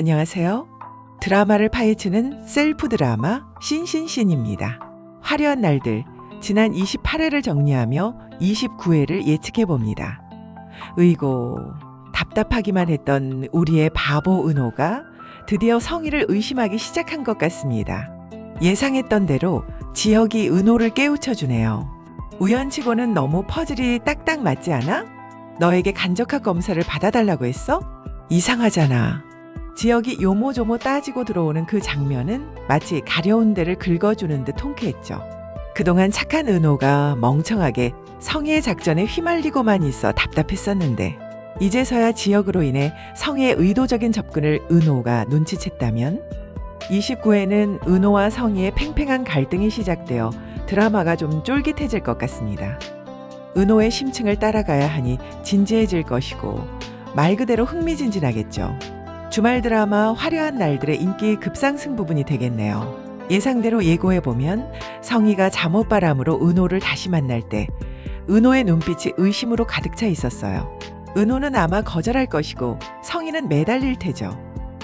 안녕하세요. 드라마를 파헤치는 셀프 드라마 신신신입니다. 화려한 날들, 지난 28회를 정리하며 29회를 예측해 봅니다. 의고, 답답하기만 했던 우리의 바보 은호가 드디어 성희를 의심하기 시작한 것 같습니다. 예상했던 대로 지혁이 은호를 깨우쳐 주네요. 우연치고는 너무 퍼즐이 딱딱 맞지 않아? 너에게 간접학 검사를 받아달라고 했어? 이상하잖아. 지역이 요모조모 따지고 들어오는 그 장면은 마치 가려운 데를 긁어주는 듯 통쾌했죠. 그동안 착한 은호가 멍청하게 성희의 작전에 휘말리고만 있어 답답했었는데 이제서야 지역으로 인해 성희의 의도적인 접근을 은호가 눈치챘다면 29회는 은호와 성희의 팽팽한 갈등이 시작되어 드라마가 좀 쫄깃해질 것 같습니다. 은호의 심층을 따라가야 하니 진지해질 것이고 말 그대로 흥미진진하겠죠. 주말 드라마 화려한 날들의 인기 급상승 부분이 되겠네요. 예상대로 예고해 보면 성희가 잠옷바람으로 은호를 다시 만날 때 은호의 눈빛이 의심으로 가득 차 있었어요. 은호는 아마 거절할 것이고 성희는 매달릴 테죠.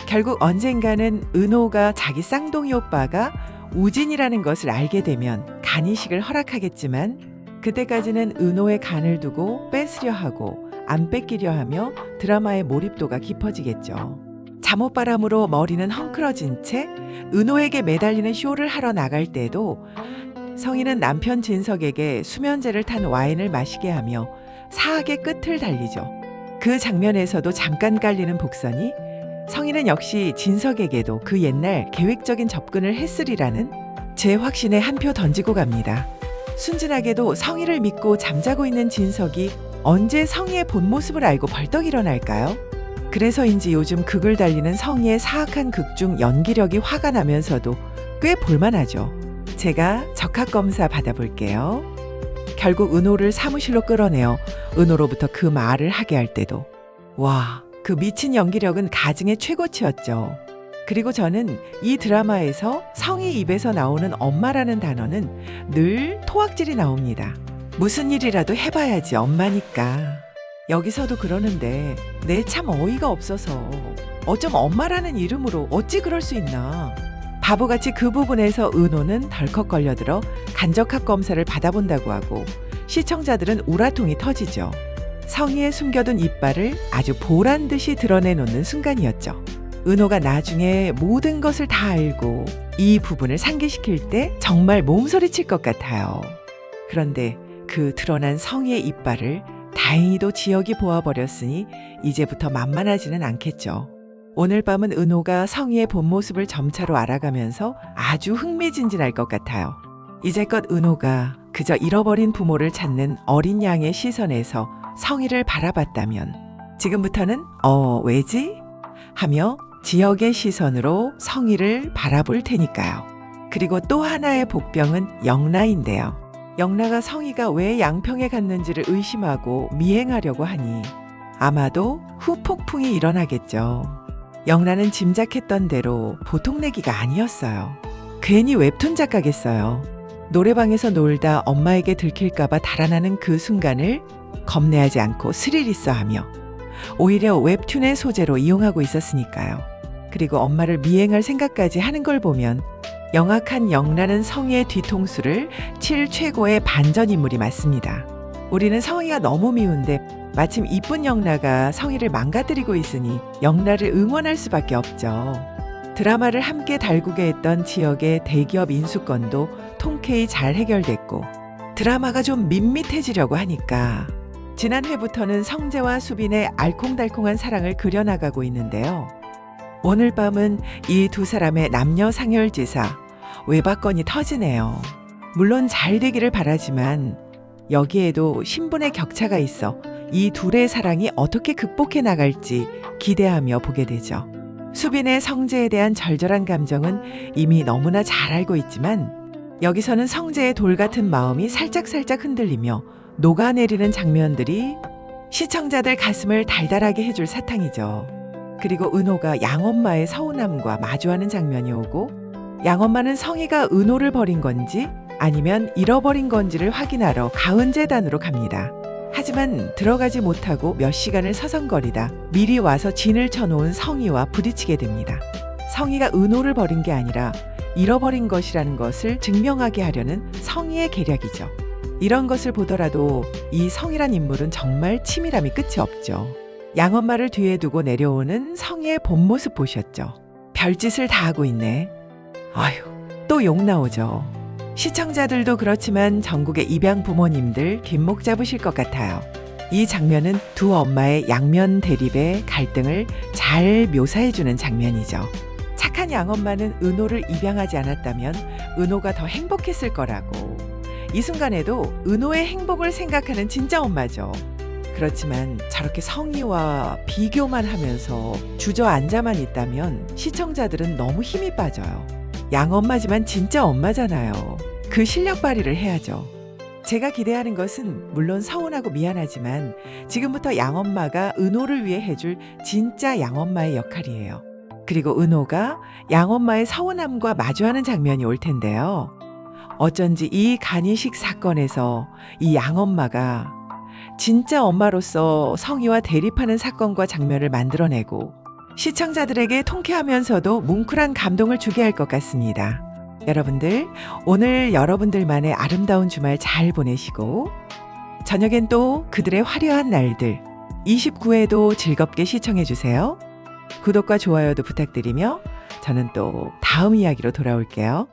결국 언젠가는 은호가 자기 쌍둥이 오빠가 우진이라는 것을 알게 되면 간이식을 허락하겠지만 그때까지는 은호의 간을 두고 뺏으려 하고 안 뺏기려 하며 드라마의 몰입도가 깊어지겠죠. 잠옷바람으로 머리는 헝클어진 채 은호에게 매달리는 쇼를 하러 나갈 때도 성희는 남편 진석에게 수면제를 탄 와인을 마시게 하며 사악의 끝을 달리죠. 그 장면에서도 잠깐 깔리는 복선이 성희는 역시 진석에게도 그 옛날 계획적인 접근을 했으리라는 제 확신에 한 표 던지고 갑니다. 순진하게도 성희를 믿고 잠자고 있는 진석이 언제 성희의 본 모습을 알고 벌떡 일어날까요? 그래서인지 요즘 극을 달리는 성희의 사악한 극 중 연기력이 화가 나면서도 꽤 볼만하죠. 제가 적합 검사 받아볼게요. 결국 은호를 사무실로 끌어내어 은호로부터 그 말을 하게 할 때도 와, 그 미친 연기력은 가증의 최고치였죠. 그리고 저는 이 드라마에서 성희 입에서 나오는 엄마라는 단어는 늘 토악질이 나옵니다. 무슨 일이라도 해봐야지 엄마니까. 여기서도 그러는데 내 참 어이가 없어서 어쩜 엄마라는 이름으로 어찌 그럴 수 있나. 바보같이 그 부분에서 은호는 덜컥 걸려들어 간접학 검사를 받아본다고 하고 시청자들은 우라통이 터지죠. 성희의 숨겨둔 이빨을 아주 보란 듯이 드러내놓는 순간이었죠. 은호가 나중에 모든 것을 다 알고 이 부분을 상기시킬 때 정말 몸서리칠 것 같아요. 그런데 그 드러난 성희의 이빨을 다행히도 지역이 보아버렸으니 이제부터 만만하지는 않겠죠. 오늘 밤은 은호가 성희의 본 모습을 점차로 알아가면서 아주 흥미진진할 것 같아요. 이제껏 은호가 그저 잃어버린 부모를 찾는 어린 양의 시선에서 성희를 바라봤다면 지금부터는 어 왜지? 하며 지역의 시선으로 성희를 바라볼 테니까요. 그리고 또 하나의 복병은 영라인데요. 영라가 성희가 왜 양평에 갔는지를 의심하고 미행하려고 하니 아마도 후폭풍이 일어나겠죠. 영라는 짐작했던 대로 보통 내기가 아니었어요. 괜히 웹툰 작가겠어요. 노래방에서 놀다 엄마에게 들킬까봐 달아나는 그 순간을 겁내하지 않고 스릴 있어 하며 오히려 웹툰의 소재로 이용하고 있었으니까요. 그리고 엄마를 미행할 생각까지 하는 걸 보면 영악한 영라는 성희의 뒤통수를 칠 최고의 반전 인물이 맞습니다. 우리는 성희가 너무 미운데 마침 이쁜 영라가 성희를 망가뜨리고 있으니 영라를 응원할 수밖에 없죠. 드라마를 함께 달구게 했던 지역의 대기업 인수권도 통쾌히 잘 해결됐고 드라마가 좀 밋밋해지려고 하니까 지난 회부터는 성재와 수빈의 알콩달콩한 사랑을 그려나가고 있는데요. 오늘 밤은 이 두 사람의 남녀 상열지사 외박건이 터지네요. 물론 잘 되기를 바라지만 여기에도 신분의 격차가 있어 이 둘의 사랑이 어떻게 극복해 나갈지 기대하며 보게 되죠. 수빈의 성재에 대한 절절한 감정은 이미 너무나 잘 알고 있지만 여기서는 성재의 돌 같은 마음이 살짝살짝 흔들리며 녹아내리는 장면들이 시청자들 가슴을 달달하게 해줄 사탕이죠. 그리고 은호가 양엄마의 서운함과 마주하는 장면이 오고 양엄마는 성희가 은호를 버린 건지 아니면 잃어버린 건지를 확인하러 가은재단으로 갑니다. 하지만 들어가지 못하고 몇 시간을 서성거리다 미리 와서 진을 쳐놓은 성희와 부딪히게 됩니다. 성희가 은호를 버린 게 아니라 잃어버린 것이라는 것을 증명하게 하려는 성희의 계략이죠. 이런 것을 보더라도 이 성이란 인물은 정말 치밀함이 끝이 없죠. 양엄마를 뒤에 두고 내려오는 성희의 본 모습 보셨죠? 별짓을 다 하고 있네. 아휴, 또 욕 나오죠. 시청자들도 그렇지만 전국의 입양 부모님들 뒷목 잡으실 것 같아요. 이 장면은 두 엄마의 양면 대립의 갈등을 잘 묘사해주는 장면이죠. 착한 양엄마는 은호를 입양하지 않았다면 은호가 더 행복했을 거라고. 이 순간에도 은호의 행복을 생각하는 진짜 엄마죠. 그렇지만 저렇게 성의와 비교만 하면서 주저앉아만 있다면 시청자들은 너무 힘이 빠져요. 양엄마지만 진짜 엄마잖아요. 그 실력 발휘를 해야죠. 제가 기대하는 것은 물론 서운하고 미안하지만 지금부터 양엄마가 은호를 위해 해줄 진짜 양엄마의 역할이에요. 그리고 은호가 양엄마의 서운함과 마주하는 장면이 올 텐데요. 어쩐지 이 간이식 사건에서 이 양엄마가 진짜 엄마로서 성희와 대립하는 사건과 장면을 만들어내고 시청자들에게 통쾌하면서도 뭉클한 감동을 주게 할 것 같습니다. 여러분들, 오늘 여러분들만의 아름다운 주말 잘 보내시고, 저녁엔 또 그들의 화려한 날들, 29회도 즐겁게 시청해주세요. 구독과 좋아요도 부탁드리며, 저는 또 다음 이야기로 돌아올게요.